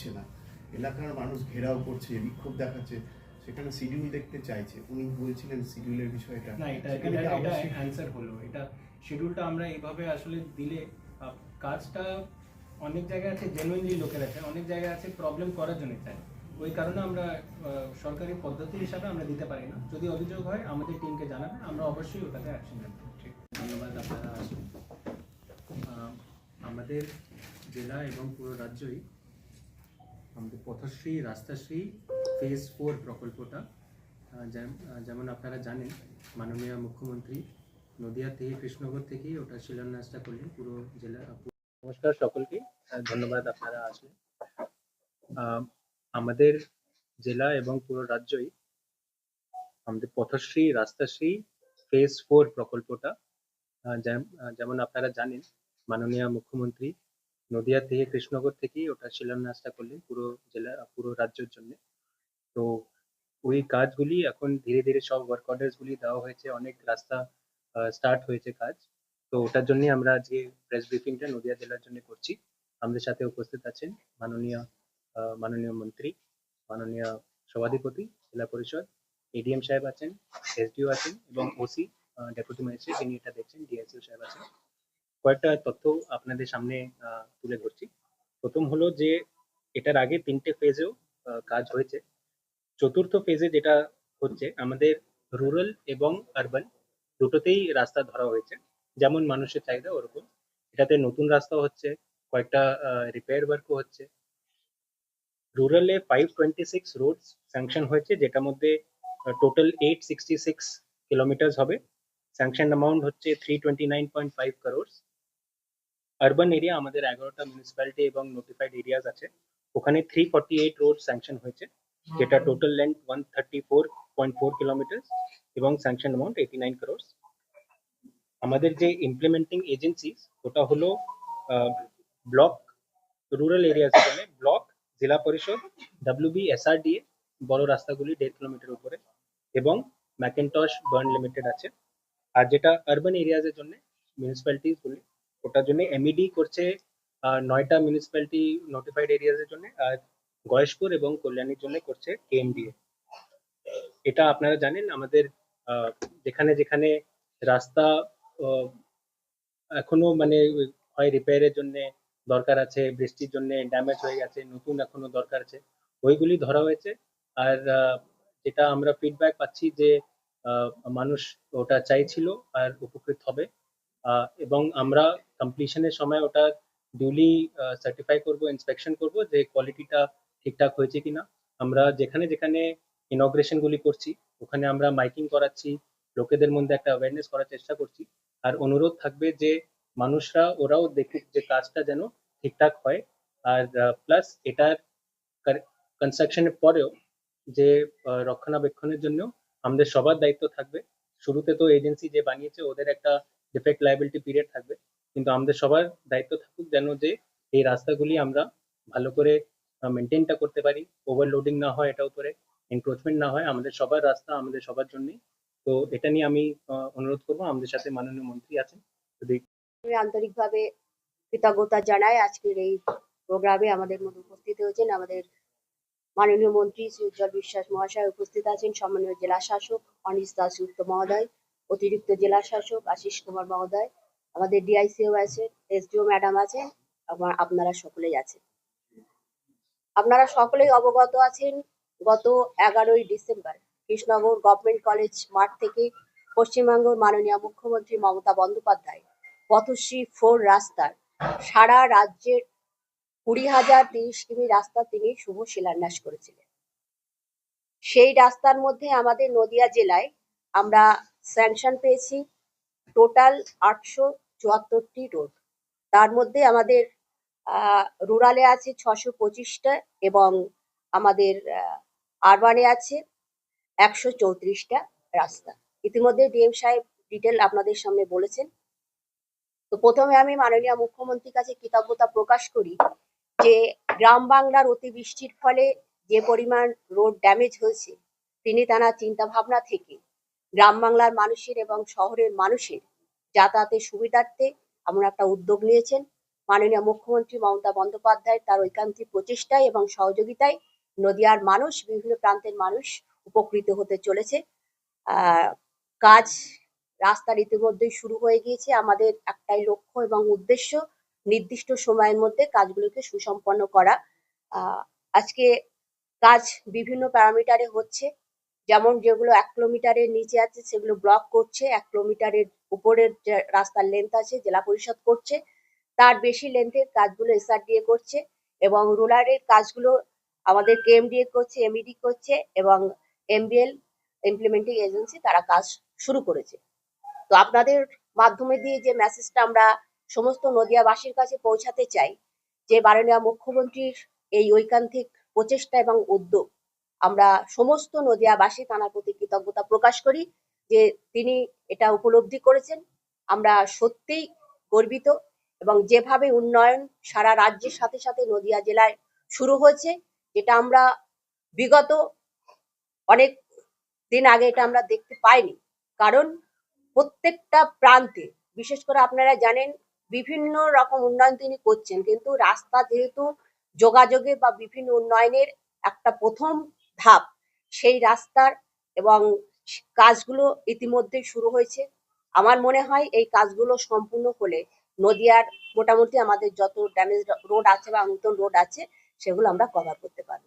হচ্ছে না। এলাকার মানুষ ঘেরাও করছে বিক্ষোভ দেখাচ্ছে। সেখানে শিডিউল দেখতে চাইছে। উনি বলছিলেন শিডিউলের বিষয়টা। না এটা এটা? অ্যান্সার হলো। এটা শিডিউলটা আমরা এইভাবে আসলে দিলে কাজটা অনেক জায়গায় আছে জেনুইনলি লোকের আছে অনেক জায়গায় আছে প্রবলেম করার জন্য চাই ওই কারণে আমরা সরকারি পদ্ধতি হিসাবে আমরা দিতে পারি না। যদি অভিযোগ হয় আমাদের টিমকে জানাবে আমরা অবশ্যই ওটাতে অ্যাকশন নেব। ঠিক। ধন্যবাদ আপনারা আমাদের জেলা এবং পুরো রাজ্যই আমাদের পথশ্রী, রাস্তাশ্রী ফেজ ফোর প্রকল্পটা যেমন আপনারা জানেন, মাননীয় মুখ্যমন্ত্রী নদিয়া থেকে, কৃষ্ণনগর থেকেই ওটা শিলান্যাসটা করলেন, পুরো জেলা নমস্কার সকলকে ধন্যবাদ আপনারা আসলেন। আমাদের জেলা এবং পুরো রাজ্যই আমাদের পথশ্রী, রাস্তাশ্রী ফেজ ফোর প্রকল্পটা যেমন আপনারা জানেন, মাননীয় মুখ্যমন্ত্রী নদিয়া থেকে কৃষ্ণনগর থেকেই ওটা শিলান্যাসটা করলেন পুরো জেলা, পুরো রাজ্যের জন্য। তো ওই কাজগুলি এখন ধীরে ধীরে সব ওয়ার্ক অর্ডার্স গুলি দেওয়া হয়েছে, অনেক রাস্তা স্টার্ট হয়েছে কাজ। তো ওটার জন্য আমরা আজকে প্রেস ব্রিফিংটা নদিয়া জেলার জন্য করছি। আমাদের সাথে উপস্থিত আছেন মাননীয় মাননীয় মন্ত্রী, মাননীয় সভাধিপতি, জেলা পরিষদ এডিএম সাহেব আছেন এসডিও আছেন এবং ওসি ডেপুটি ম্যাজিস্ট্রেট যিনি এটা দেখছেন ডিএসইউ সাহেব আছেন। কয়েকটা তথ্য আপনাদের সামনে তুলে ধরছি। প্রথম হলো যে, এটার আগে তিনটে ফেজেও কাজ হয়েছে। চতুর্থ ফেজে যেটা হচ্ছে, আমাদের রুরাল এবং আরবান দুটোতেই রাস্তা ধরা হয়েছে। যেমন মানুষের চাহিদা ওরকম। এটাতে নতুন রাস্তা হচ্ছে, কয়েকটা রিপেয়ার ওয়ার্কও হচ্ছে। রুরালে five twenty six roads sanction হয়েছে যেটার মধ্যে total eight sixty six kilometre হবে। স্যাংশন অ্যামাউন্ট হচ্ছে three twenty nine point five crores urban area আমাদের এগারোটা মিউনিসিপ্যালিটি এবং নোটিফাইড এরিয়াজ আছে। ওখানে three forty eight road sanction হয়েছে যেটা total length one thirty four point four kilometre এবং sanction amount eighty nine crores আমাদের যে ইমপ্লিমেন্টিং এজেন্সি ওটা হলো ব্লক রুরাল এরিয়ার জন্য ব্লক জেলা পরিষদ ডাব্লিউবি এসআরডিএ বড় রাস্তাগুলি দেড় কিলোমিটার উপরে এবং ম্যাকেন্টস বার্ন লিমিটেড আছে। আর যেটা আরবান এরিয়াজের জন্য মিউনিসিপ্যালিটিস গুলি ওটার জন্য এমইডি করছে আহ, নয়টা মিউনিসিপ্যালিটি নোটিফাইড এরিয়াজের জন্য আর গয়েশপুর এবং কল্যাণীর জন্য করছে কেএমডিএ এটা আপনারা জানেন আমাদের যেখানে যেখানে রাস্তা এখনও মানে হয় রিপেয়ারের জন্য দরকার আছে বৃষ্টির জন্য ড্যামেজ হয়ে গেছে নতুন এখনও দরকার আছে ওইগুলি ধরা হয়েছে। আর যেটা আমরা ফিডব্যাক পাচ্ছি যে মানুষ ওটা চাইছিল আর উপকৃত হবে। এবং আমরা কমপ্লিশনের সময় ওটা ডিউলি সার্টিফাই করব ইন্সপেকশন করব যে কোয়ালিটিটা ঠিকঠাক হয়েছে কিনা। আমরা যেখানে যেখানে ইনগ্রেশন গুলি করছি, ওখানে আমরা মাইকিং করাচ্ছি, লোকেদের মধ্যে একটা অ্যাওয়ারনেস করার চেষ্টা করছি। আর অনুরোধ থাকবে যে মানুষরা, ওরাও দেখুক যে কাজটা যেন ঠিকঠাক হয়। আর প্লাস এটার কনস্ট্রাকশনের পরেও যে রক্ষণাবেক্ষণের জন্য আমাদের সবার দায়িত্ব থাকবে। শুরুতে তো এজেন্সি যে বানিয়েছে, ওদের একটা ডিফেক্ট লাইবিলিটি পিরিয়ড থাকবে। কিন্তু আমাদের সবার দায়িত্ব থাকুক যেন যে এই রাস্তাগুলি আমরা ভালো করে মেনটেনটা করতে পারি। ওভারলোডিং না হয় এটা উপরে এনক্রোচমেন্ট না হয়, আমাদের সবার রাস্তা আমাদের সবার জন্যই। তো এটা নিয়ে আমি অনুরোধ করব, আমাদের সাথে মাননীয় মন্ত্রী আছেন। যদি আমি আন্তরিকভাবে কৃতজ্ঞতা জানাই আজকের এই প্রোগ্রামে আমাদের মধ্যে উপস্থিত হয়েছেন। আমাদের মাননীয় মন্ত্রী শ্রী উজ্জ্বল বিশ্বাস মহাশয় উপস্থিত আছেন। সম্মানীয় জেলা শাসক অনিশ দাস মহোদয় অতিরিক্ত জেলা শাসক আশিস কুমার মহোদয়, আমাদের ডিআইসিও আছেন এসডিও ম্যাডাম আছেন আমার আপনারা সকলেই আছেন। আপনারা সকলেই অবগত আছেন গত এগারোই ডিসেম্বর কৃষ্ণনগর গভর্নমেন্ট কলেজ মাঠ থেকে পশ্চিমবঙ্গের মাননীয় মুখ্যমন্ত্রী মমতা বন্দ্যোপাধ্যায় পথশ্রী ফোর রাস্তার সারা রাজ্যের কুড়ি হাজার তিরিশ কিমি রাস্তা তিনি শুভ শিলান্যাস করেছিলেন। সেই রাস্তার মধ্যে আমাদের নদিয়া জেলায় আমরা স্যাংশন পেয়েছি। টোটাল আটশো চুয়াত্তরটি রোড। তার মধ্যে আমাদের রুরালে আছে ছশো পঁচিশটা এবং আমাদের আরবানে আছে একশো চৌত্রিশটা রাস্তা। ইতিমধ্যে ডিএম সাহেব ডিটেল আপনাদের সামনে বলেছেন। তো প্রথমে আমি মাননীয় মুখ্যমন্ত্রীর কাছে কৃতজ্ঞতা প্রকাশ করি যে, গ্রাম বাংলার অতিবৃষ্টির ফলে যে পরিমাণ রোড ড্যামেজ হয়েছে, তিনি তার চিন্তা ভাবনা থেকে গ্রাম বাংলার মানুষের এবং শহরের মানুষের যাতায়াতের সুবিধার্থে এমন একটা উদ্যোগ নিয়েছেন। মাননীয় মুখ্যমন্ত্রী মমতা বন্দ্যোপাধ্যায় তার ঐকান্তিক প্রচেষ্টায় এবং সহযোগিতায় নদিয়ার মানুষ, বিভিন্ন প্রান্তের মানুষ উপকৃত হতে চলেছে। কাজ রাস্তার ইতিমধ্যেই শুরু হয়ে গিয়েছে। আমাদের একটাই লক্ষ্য এবং উদ্দেশ্য নির্দিষ্ট সময়ের মধ্যে কাজগুলোকে সুসম্পন্ন করা। আজকে কাজ বিভিন্ন প্যারামিটারে হচ্ছে। যেমন যেগুলো এক কিলোমিটারের নিচে আছে, সেগুলো ব্লক করছে। এক কিলোমিটারের উপরের যে রাস্তার লেন্থ আছে, জেলা পরিষদ করছে। তার বেশি লেন্থের কাজগুলো এসআরডিএ করছে এবং রুরালের কাজগুলো আমাদের কেএমডিএ করছে এমইডি করছে এবং এমবিএল ইমপ্লিমেন্টিং এজেন্সি তারা কাজ শুরু করেছে। তো আপনাদের মাধ্যমে দিয়ে যে মেসেজটা আমরা সমস্ত নদিয়াবাসীর কাছে পৌঁছাতে চাই, যে মাননীয় মুখ্যমন্ত্রীর এই ঐকান্তিক প্রচেষ্টা এবং উদ্যোগ আমরা সমস্ত নদিয়াবাসী তাঁর প্রতি কৃতজ্ঞতা প্রকাশ করি যে তিনি এটা উপলব্ধি করেছেন। আমরা সত্যিই গর্বিত এবং যেভাবে উন্নয়ন সারা রাজ্যের সাথে সাথে নদিয়া জেলায় শুরু হয়েছে, যেটা আমরা বিগত অনেক দিন আগে এটা আমরা দেখতে পাইনি। কারণ প্রত্যেকটা প্রান্তে, বিশেষ করে আপনারা জানেন, বিভিন্ন রকম উন্নয়ন তিনি করছেন। কিন্তু রাস্তা যেহেতু যোগাযোগের বা বিভিন্ন উন্নয়নের একটা প্রথম ধাপ। সেই রাস্তার এবং কাজগুলো ইতিমধ্যেই শুরু হয়েছে। আমার মনে হয় এই কাজগুলো সম্পূর্ণ হলে নদিয়ার মোটামুটি আমাদের যত ড্যামেজ রোড আছে বা নতুন রোড আছে, সেগুলো আমরা কভার করতে পারব।